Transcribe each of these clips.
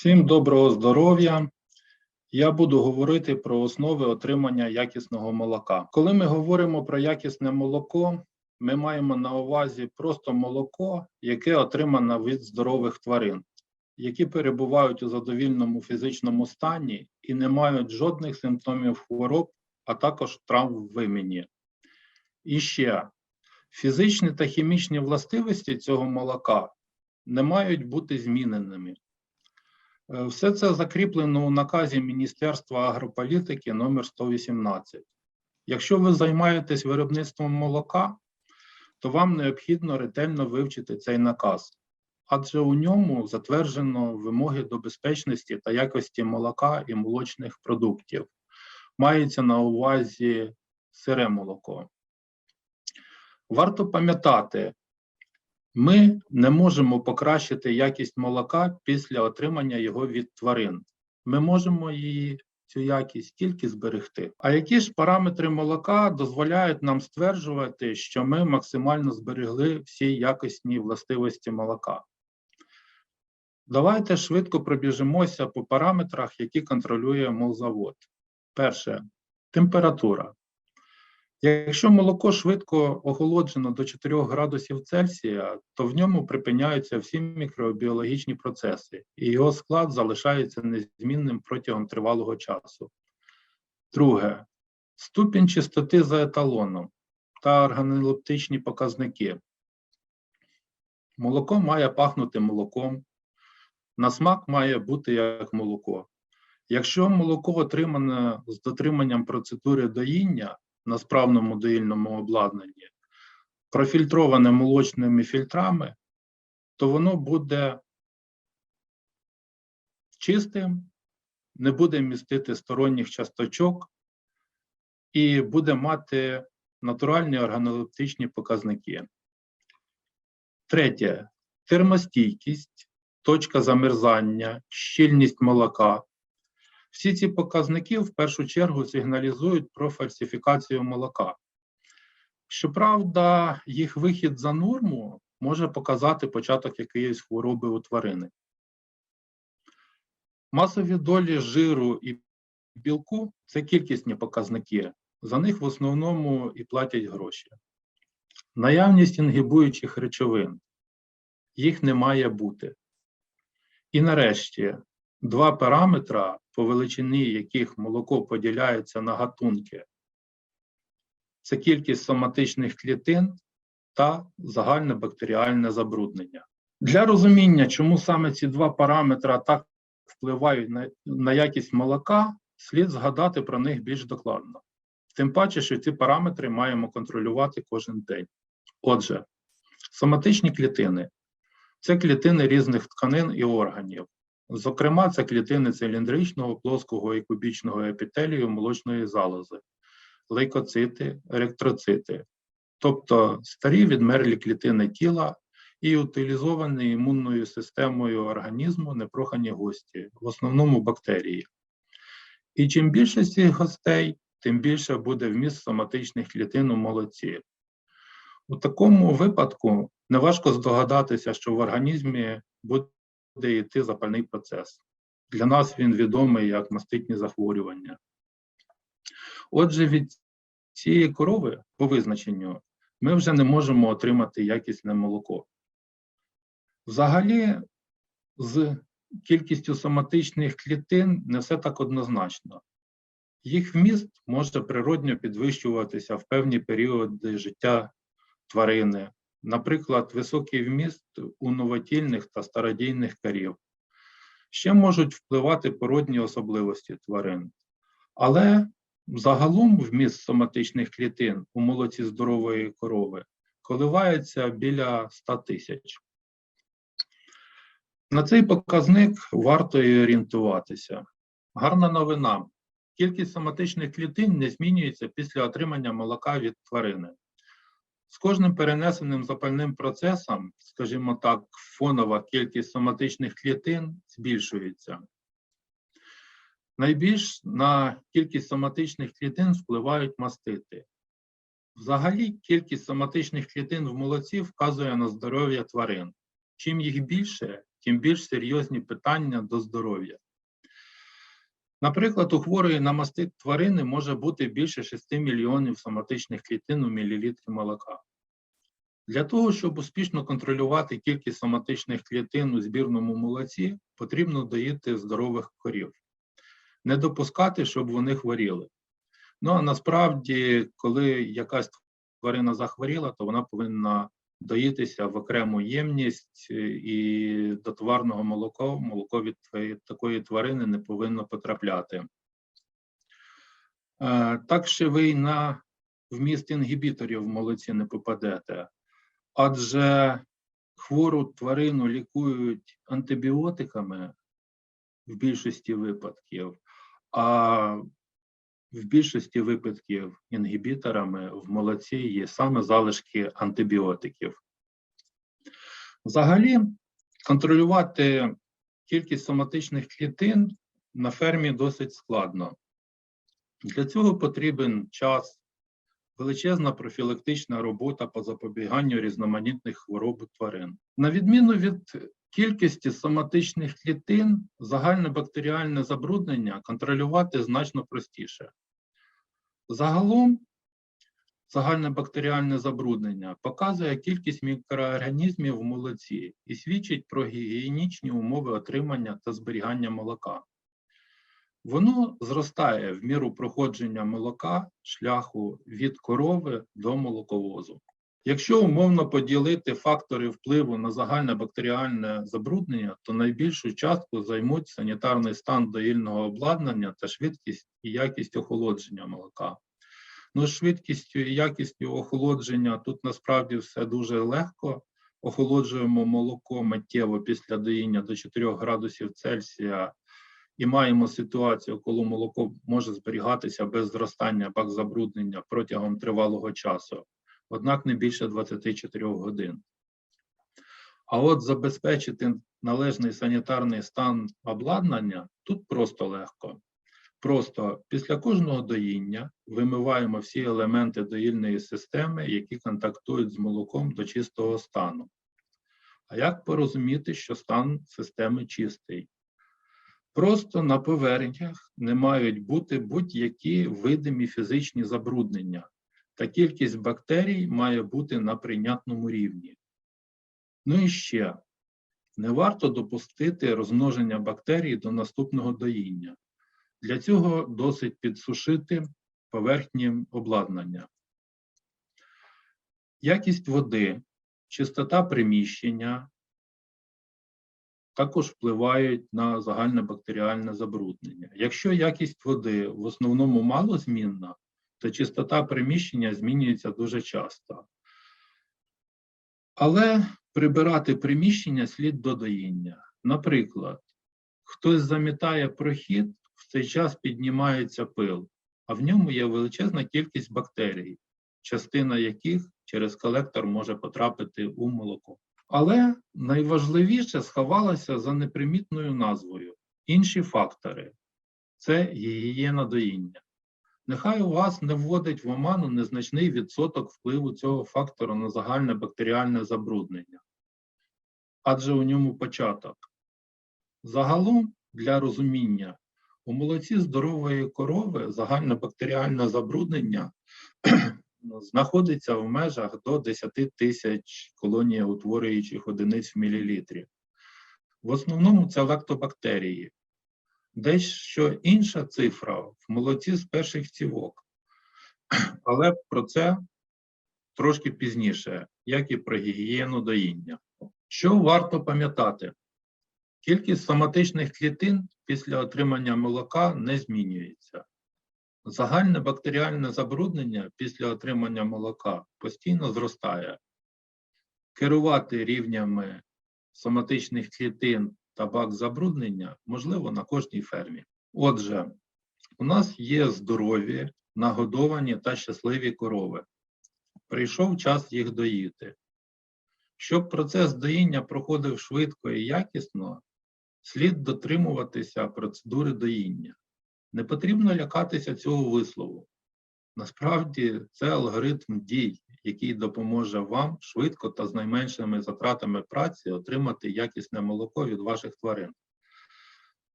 Всім доброго здоров'я. Я буду говорити про основи отримання якісного молока. Коли ми говоримо про якісне молоко, ми маємо на увазі просто молоко, яке отримано від здорових тварин, які перебувають у задовільному фізичному стані і не мають жодних симптомів хвороб, а також травм в вимені. І ще фізичні та хімічні властивості цього молока не мають бути зміненими. Е, Все це закріплено у наказі Міністерства агрополітики номер 118. Якщо ви займаєтесь виробництвом молока, то вам необхідно ретельно вивчити цей наказ, адже у ньому затверджено вимоги до безпечності та якості молока і молочних продуктів. Мається на увазі сире молоко. Варто пам'ятати, ми не можемо покращити якість молока після отримання його від тварин. Ми можемо її цю якість тільки зберегти. А які ж параметри молока дозволяють нам стверджувати, що ми максимально зберегли всі якісні властивості молока? Давайте швидко пробіжимося по параметрах, які контролює молзавод. Перше температура. Якщо молоко швидко охолоджено до 4 градусів Цельсія, то в ньому припиняються всі мікробіологічні процеси, і його склад залишається незмінним протягом тривалого часу. Друге, ступінь чистоти за еталоном та органолептичні показники. Молоко має пахнути молоком, на смак має бути як молоко. Якщо молоко отримане з дотриманням процедури доїння, на справному доїльному обладнанні, профільтроване молочними фільтрами, то воно буде чистим, не буде містити сторонніх часточок і буде мати натуральні органолептичні показники. Третє термостійкість, точка замерзання, щільність молока. Всі ці показники в першу чергу сигналізують про фальсифікацію молока. Щоправда, їх вихід за норму може показати початок якоїсь хвороби у тварини. Масові долі жиру і білку це кількісні показники. За них в основному і платять гроші. Наявність інгібуючих речовин. Їх не має бути. І нарешті два параметра, по величині яких молоко поділяється на гатунки. Це кількість соматичних клітин та загальне бактеріальне забруднення. Для розуміння, чому саме ці два параметри так впливають на, на якість молока, слід згадати про них більш докладно. Тим паче, що ці параметри маємо контролювати кожен день. Отже, соматичні клітини це клітини різних тканин і органів. Зокрема, це клітини циліндричного, плоского і кубічного епітелію молочної залози, лейкоцити, еректроцити, тобто старі відмерлі клітини тіла і утилізовані імунною системою організму непрохані гості, в основному бактерії. І чим більше цих гостей, тим більше буде вміст соматичних клітин у молоці. У такому випадку неважко здогадатися, що в організмі буде йти запальний процес. Для нас він відомий як маститні захворювання. Отже, від цієї корови, по визначенню, ми вже не можемо отримати якісне молоко. Взагалі, з кількістю соматичних клітин не все так однозначно. Їх вміст може природньо підвищуватися в певні періоди життя тварини, наприклад, високий вміст у новотільних та стародійних корів. Ще можуть впливати породні особливості тварин. Але загалом вміст соматичних клітин у молоці здорової корови коливається біля 100 тисяч. На цей показник варто і орієнтуватися. Гарна новина. Кількість соматичних клітин не змінюється після отримання молока від тварини. З кожним перенесеним запальним процесом, скажімо так, фонова кількість соматичних клітин збільшується. Найбільш на кількість соматичних клітин впливають мастити. Взагалі, кількість соматичних клітин в молоці вказує на здоров'я тварин. Чим їх більше, тим більш серйозні питання до здоров'я. Наприклад, у хворої на мастит тварини може бути більше 6 мільйонів соматичних клітин у мілілітрі молока. Для того, щоб успішно контролювати кількість соматичних клітин у збірному молоці, потрібно доїти здорових корів, не допускати, щоб вони хворіли. Ну а насправді, коли якась тварина захворіла, то вона повинна доїтися в окрему ємність, е, і до тварного молока молоко від такої тварини не повинно потрапляти. Е, Так що ви й на вміст інгібіторів в молоці не попадете, адже хвору тварину лікують антибіотиками в більшості випадків, а в більшості випадків інгібіторами в молоці є саме залишки антибіотиків. Взагалі, контролювати кількість соматичних клітин на фермі досить складно. Для цього потрібен час, величезна профілактична робота по запобіганню різноманітних хвороб тварин. На відміну від кількості соматичних клітин, загальне бактеріальне забруднення контролювати значно простіше. Загалом, загальне бактеріальне забруднення показує кількість мікроорганізмів в молоці і свідчить про гігієнічні умови отримання та зберігання молока. Воно зростає в міру проходження молока шляху від корови до молоковозу. Якщо умовно поділити фактори впливу на загальне бактеріальне забруднення, то найбільшу частку займуть санітарний стан доїльного обладнання та швидкість і якість охолодження молока. Ну, швидкістю і якістю охолодження тут насправді все дуже легко. Охолоджуємо молоко миттєво після доїння до 4 градусів Цельсія і маємо ситуацію, коли молоко може зберігатися без зростання бак забруднення протягом тривалого часу однак не більше 24 годин. А от забезпечити належний санітарний стан обладнання тут просто легко. Просто після кожного доїння вимиваємо всі елементи доїльної системи, які контактують з молоком до чистого стану. А як порозуміти, що стан системи чистий? Просто на поверхнях не мають бути будь-які видимі фізичні забруднення, та кількість бактерій має бути на прийнятному рівні. Ну і ще, не варто допустити розмноження бактерій до наступного доїння. Для цього досить підсушити поверхні обладнання. Якість води, чистота приміщення також впливають на загальне бактеріальне забруднення. Якщо якість води в основному малозмінна, то чистота приміщення змінюється дуже часто. Але прибирати приміщення слід до доїння. Наприклад, хтось замітає прохід, в цей час піднімається пил, а в ньому є величезна кількість бактерій, частина яких через колектор може потрапити у молоко. Але найважливіше сховалося за непримітною назвою інші фактори це гігієна доїння. Нехай у вас не вводить в оману незначний відсоток впливу цього фактору на загальне бактеріальне забруднення, адже у ньому початок. Загалом, для розуміння, у молоці здорової корови загальне бактеріальне забруднення знаходиться в межах до 10 тисяч колонієутворюючих одиниць в мілілітрі. В основному це лактобактерії. Дещо інша цифра в молоці з перших цівок. Але про це трошки пізніше, як і про гігієну доїння. Що варто пам'ятати? Кількість соматичних клітин після отримання молока не змінюється. Загальне бактеріальне забруднення після отримання молока постійно зростає. Керувати рівнями соматичних клітин та бак забруднення можливо на кожній фермі. Отже, у нас є здорові, нагодовані та щасливі корови. Прийшов час їх доїти. Щоб процес доїння проходив швидко і якісно, слід дотримуватися процедури доїння. Не потрібно лякатися цього вислову. Насправді це алгоритм дій, який допоможе вам швидко та з найменшими затратами праці отримати якісне молоко від ваших тварин.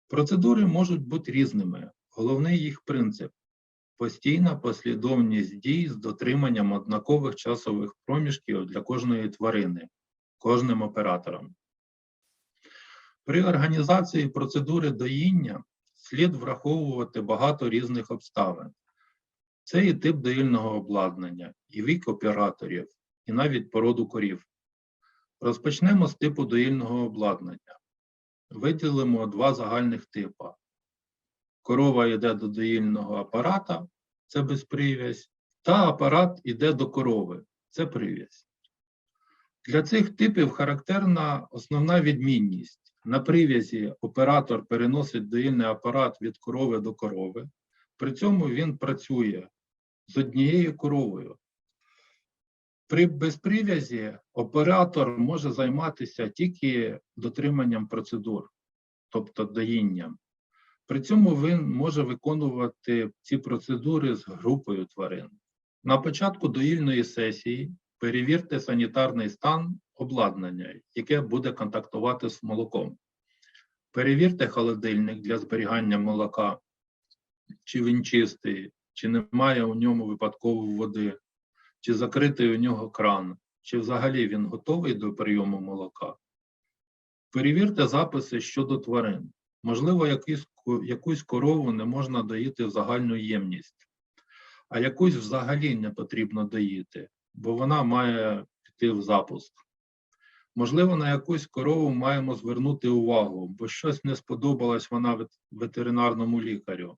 Процедури можуть бути різними. Головний їх принцип постійна послідовність дій з дотриманням однакових часових проміжків для кожної тварини, кожним оператором. При організації процедури доїння слід враховувати багато різних обставин. Це і тип доїльного обладнання, і вік операторів, і навіть породу корів. Розпочнемо з типу доїльного обладнання. Виділимо два загальних типи. Корова йде до доїльного апарата, це безприв'язь, та апарат йде до корови, це прив'язь. Для цих типів характерна основна відмінність. На прив'язі оператор переносить доїльний апарат від корови до корови, при цьому він працює з однією коровою. При безприв'язі оператор може займатися тільки дотриманням процедур, тобто доїнням. При цьому він може виконувати ці процедури з групою тварин. На початку доїльної сесії перевірте санітарний стан обладнання, яке буде контактувати з молоком. Перевірте холодильник для зберігання молока, чи він чистий, чи немає у ньому випадкової води, чи закритий у нього кран, чи взагалі він готовий до прийому молока. Перевірте записи щодо тварин. Можливо, якусь, якусь корову не можна доїти в загальну ємність, а якусь взагалі не потрібно доїти, бо вона має піти в запуск. Можливо, на якусь корову маємо звернути увагу, бо щось не сподобалось вона ветеринарному лікарю.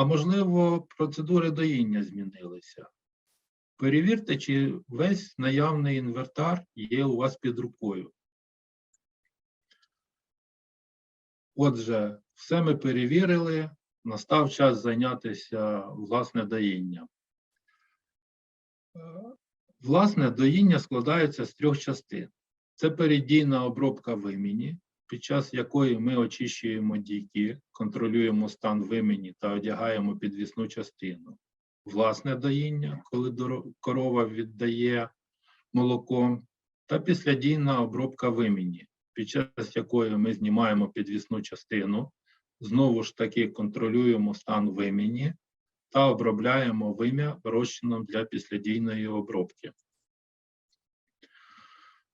А можливо, процедури доїння змінилися. Перевірте, чи весь наявний інвертар є у вас під рукою. Отже, все ми перевірили, настав час зайнятися власне доїнням. Власне, доїння складається з трьох частин. Це передійна обробка вимені, під час якої ми очищуємо дійки, контролюємо стан вимені та одягаємо підвісну частину. Власне доїння, коли корова віддає молоко, та післядійна обробка вимені, під час якої ми знімаємо підвісну частину, знову ж таки контролюємо стан вимені та обробляємо вим'я розчином для післядійної обробки.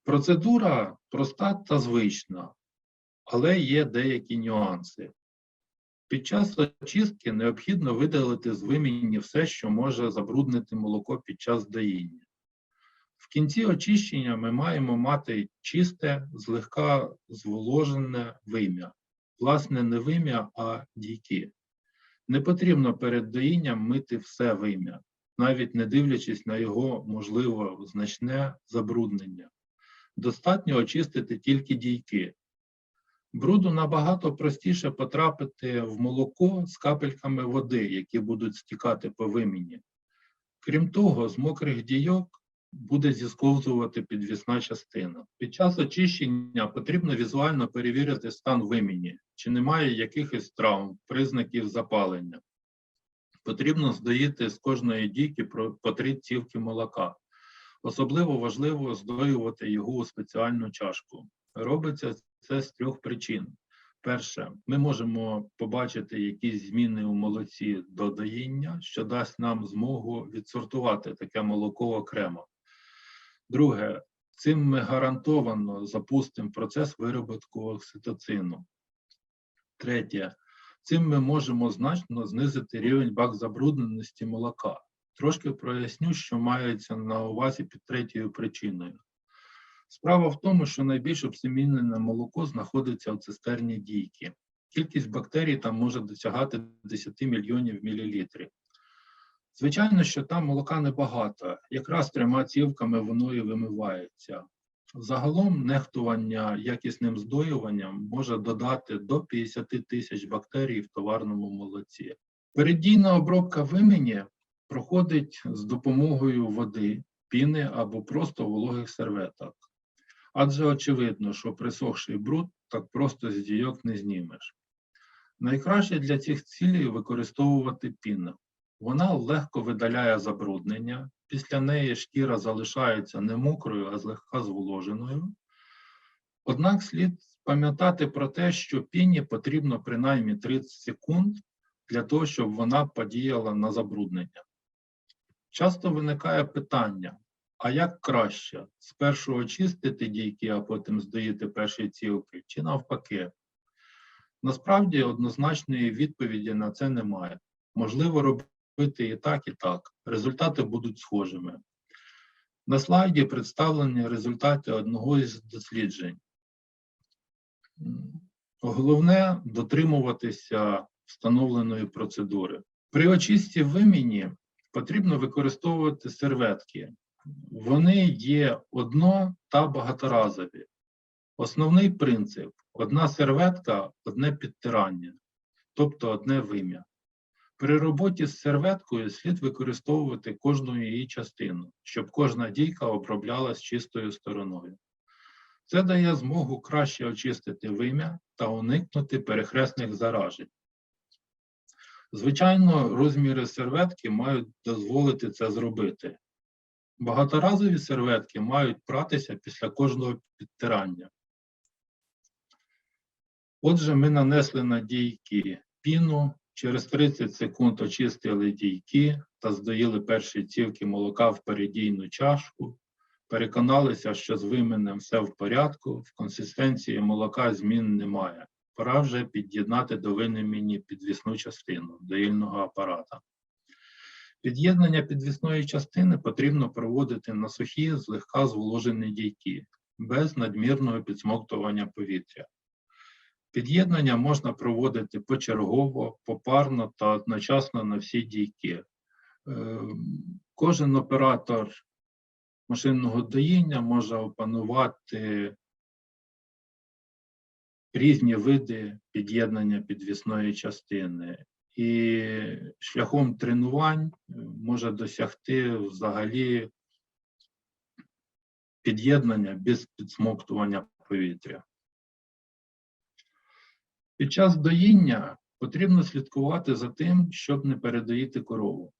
Процедура проста та звична, але є деякі нюанси. Під час очистки необхідно видалити з вимінні все, що може забруднити молоко під час доїння. В кінці очищення ми маємо мати чисте, злегка зволожене вим'я. Власне, не вим'я, а дійки. Не потрібно перед доїнням мити все вим'я, навіть не дивлячись на його, можливо, значне забруднення. Достатньо очистити тільки дійки. Бруду набагато простіше потрапити в молоко з капельками води, які будуть стікати по виміні. Крім того, з мокрих дійок буде зісковзувати підвісна частина. Під час очищення потрібно візуально перевірити стан виміні, чи немає якихось травм, признаків запалення. Потрібно здоїти з кожної дійки по три цівки молока. Особливо важливо здоювати його у спеціальну чашку. Робиться це з трьох причин. Перше, ми можемо побачити якісь зміни у молоці до що дасть нам змогу відсортувати таке молоко окремо. Друге, цим ми гарантовано запустимо процес вироботку окситоцину. Третє, цим ми можемо значно знизити рівень бак забрудненості молока. Трошки проясню, що мається на увазі під третьою причиною. Справа в тому, що найбільш обсемінене молоко знаходиться в цистерні дійки. Кількість бактерій там може досягати 10 мільйонів мілілітрів. Звичайно, що там молока небагато, якраз трьома цівками воно і вимивається. Загалом нехтування якісним здоюванням може додати до 50 тисяч бактерій в товарному молоці. Передійна обробка вимені проходить з допомогою води, піни або просто вологих серветок. Адже очевидно, що присохший бруд так просто з дійок не знімеш. Найкраще для цих цілей використовувати піну. Вона легко видаляє забруднення. Після неї шкіра залишається не мокрою, а злегка зволоженою. Однак слід пам'ятати про те, що піні потрібно принаймні 30 секунд для того, щоб вона подіяла на забруднення. Часто виникає питання: а як краще спершу очистити дійки, а потім здоїти перші цілки, чи навпаки? Насправді однозначної відповіді на це немає. Можливо робити і так, і так. Результати будуть схожими. На слайді представлені результати одного із досліджень. Головне дотримуватися встановленої процедури. При очисті виміні потрібно використовувати серветки. Вони є одно та багаторазові. Основний принцип одна серветка, одне підтирання, тобто одне вим'я. При роботі з серветкою слід використовувати кожну її частину, щоб кожна дійка оброблялась чистою стороною. Це дає змогу краще очистити вим'я та уникнути перехресних заражень. Звичайно, розміри серветки мають дозволити це зробити. Багаторазові серветки мають пратися після кожного підтирання. Отже, ми нанесли на дійки піну, через 30 секунд очистили дійки та здоїли перші цівки молока в передійну чашку. Переконалися, що з вименем все в порядку, в консистенції молока змін немає. Пора вже під'єднати до винемені підвісну частину доїльного апарата. Під'єднання підвісної частини потрібно проводити на сухі, злегка зволожені дійки, без надмірного підсмоктування повітря. Під'єднання можна проводити почергово, попарно та одночасно на всі дійки. Е, Кожен оператор машинного доїння може опанувати різні види під'єднання підвісної частини. І шляхом тренувань е, може досягти взагалі під'єднання без підсмоктування повітря. Під час доїння потрібно слідкувати за тим, щоб не передоїти корову.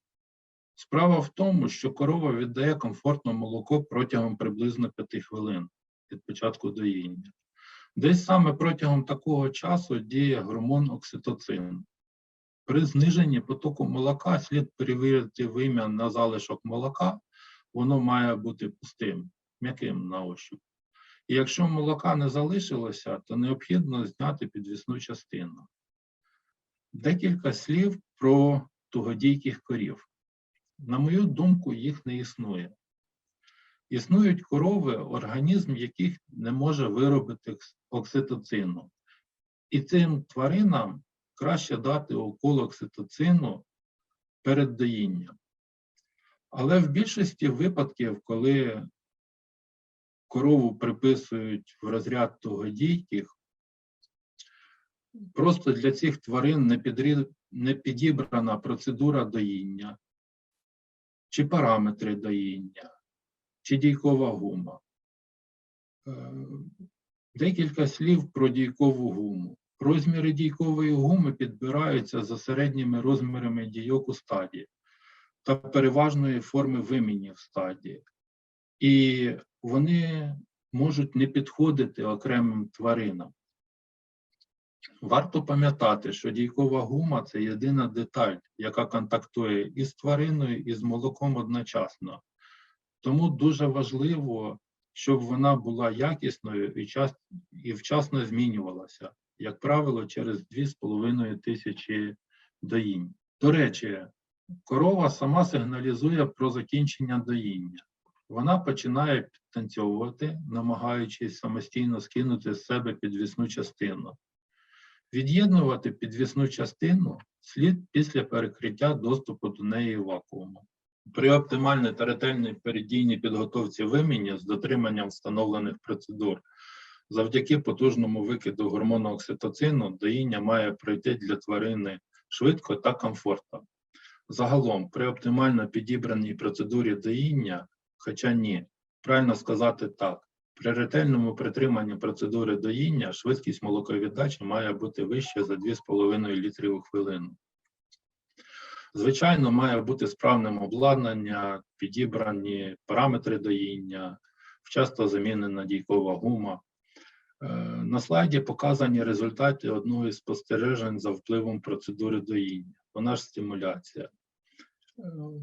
Справа в тому, що корова віддає комфортно молоко протягом приблизно 5 хвилин від початку доїння. Десь саме протягом такого часу діє гормон окситоцин. При зниженні потоку молока слід перевірити вим'я на залишок молока, воно має бути пустим, м'яким на ощуп. І якщо молока не залишилося, то необхідно зняти підвісну частину. Декілька слів про тугодійких корів. На мою думку, їх не існує. Існують корови, організм яких не може виробити окситоцину. І цим тваринам краще дати укол окситоцину перед доїнням. Але в більшості випадків, коли корову приписують в розряд тугодійких, просто для цих тварин не, підрі... не підібрана процедура доїння, чи параметри доїння, чи дійкова гума. Е, Декілька слів про дійкову гуму. Розміри дійкової гуми підбираються за середніми розмірами дійок у стадії та переважної форми вимінів стадії. І вони можуть не підходити окремим тваринам. Варто пам'ятати, що дійкова гума це єдина деталь, яка контактує із твариною, і з молоком одночасно. Тому дуже важливо, щоб вона була якісною і, час, і вчасно змінювалася, як правило, через 2,5 тисячі доїнь. До речі, корова сама сигналізує про закінчення доїння. Вона починає підтанцьовувати, намагаючись самостійно скинути з себе підвісну частину. Від'єднувати підвісну частину слід після перекриття доступу до неї вакуумом. При оптимальній та передійній підготовці виміння з дотриманням встановлених процедур, завдяки потужному викиду гормону окситоцину, доїння має пройти для тварини швидко та комфортно. Загалом, при оптимально підібраній процедурі доїння, хоча ні, правильно сказати так, при ретельному притриманні процедури доїння швидкість молоковіддачі має бути вища за 2,5 літрів у хвилину. Звичайно, має бути справним обладнання, підібрані параметри доїння, вчасно замінена дійкова гума. Е, На слайді показані результати одного із спостережень за впливом процедури доїння. Вона ж стимуляція. Е,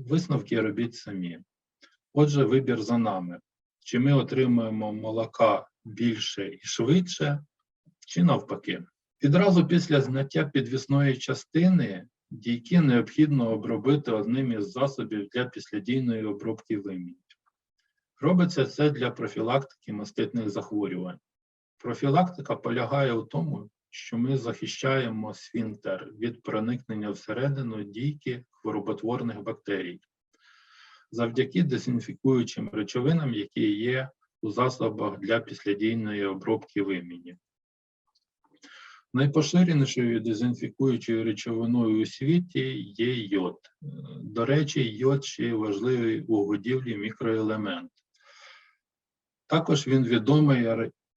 Висновки робіть самі. Отже, вибір за нами. Чи ми отримуємо молока більше і швидше, чи навпаки. Відразу після зняття підвісної частини дійки необхідно обробити одним із засобів для післядійної обробки вимінь. Робиться це для профілактики маститних захворювань. Профілактика полягає у тому, що ми захищаємо сфінктер від проникнення всередину дійки хвороботворних бактерій завдяки дезінфікуючим речовинам, які є у засобах для післядійної обробки вимінів. Найпоширенішою дезінфікуючою речовиною у світі є йод. До речі, йод ще важливий у годівлі мікроелемент. Також він відомий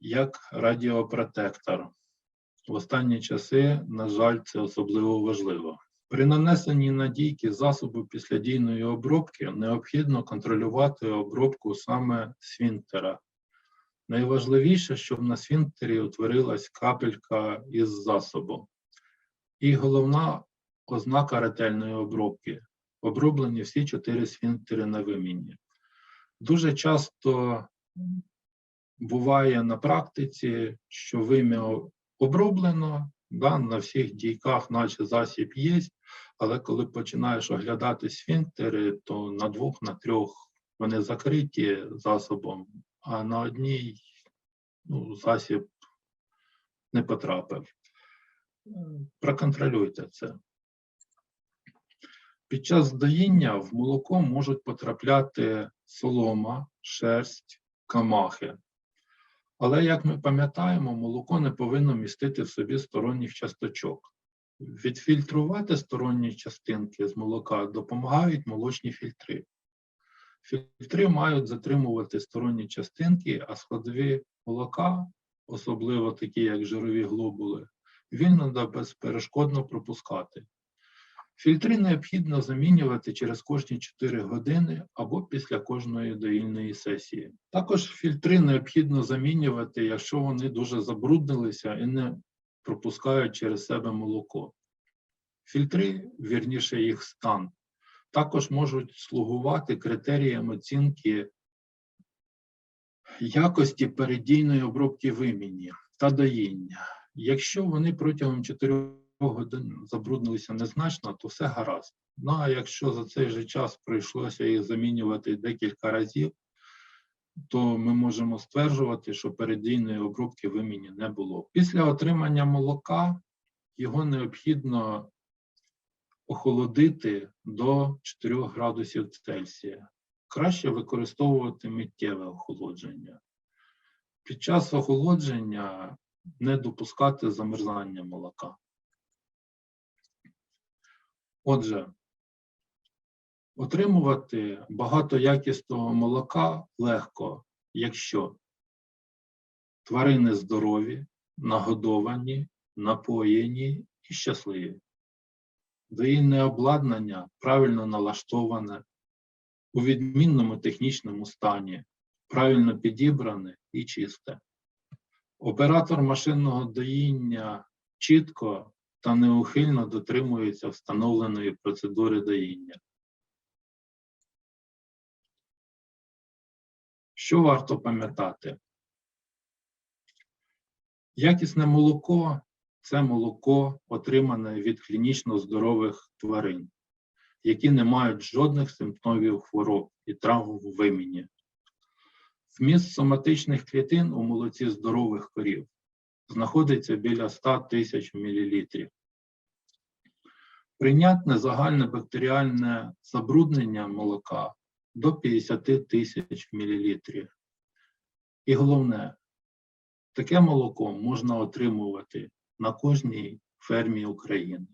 як радіопротектор. В останні часи, на жаль, це особливо важливо. При нанесенні на дійки засобу післядійної обробки необхідно контролювати обробку саме сфінктера. Найважливіше, щоб на сфінктері утворилась капелька із засобу. І головна ознака ретельної обробки оброблені всі чотири сфінктери на вимінні. Дуже часто буває на практиці, що вим'я оброблено, да, на всіх дійках, наче засіб є, але коли починаєш оглядати сфінктери, то на двох, на трьох вони закриті засобом, а на одній ну, засіб не потрапив. Проконтролюйте це. Під час доїння в молоко можуть потрапляти солома, шерсть, камахи. Але, як ми пам'ятаємо, молоко не повинно містити в собі сторонніх часточок. Відфільтрувати сторонні частинки з молока допомагають молочні фільтри. Фільтри мають затримувати сторонні частинки, а складові молока, особливо такі, як жирові глобули, вільно безперешкодно пропускати. Фільтри необхідно замінювати через кожні 4 години або після кожної доїльної сесії. Також фільтри необхідно замінювати, якщо вони дуже забруднилися і не пропускають через себе молоко. Фільтри, вірніше їх стан, також можуть слугувати критерієм оцінки якості передійної обробки виміння та доїння. Якщо вони протягом 4 годин забруднилися незначно, то все гаразд. Ну а якщо за цей же час прийшлося їх замінювати декілька разів, то ми можемо стверджувати, що передійної обробки виміння не було. Після отримання молока його необхідно охолодити до 4 градусів Цельсія. Краще використовувати миттєве охолодження. Під час охолодження не допускати замерзання молока. Отже, отримувати багато якісного молока легко, якщо тварини здорові, нагодовані, напоєні і щасливі. Доїнне обладнання правильно налаштоване, у відмінному технічному стані, правильно підібране і чисте. Оператор машинного доїння чітко та неухильно дотримується встановленої процедури доїння. Що варто пам'ятати? Якісне молоко це молоко, отримане від клінічно здорових тварин, які не мають жодних симптомів хвороб і травм в виміні. Вміст соматичних клітин у молоці здорових корів знаходиться біля 100 тисяч мілілітрів. Прийнятне загальне бактеріальне забруднення молока до 50 тисяч мілілітрів. І головне, таке молоко можна отримувати на кожній фермі України.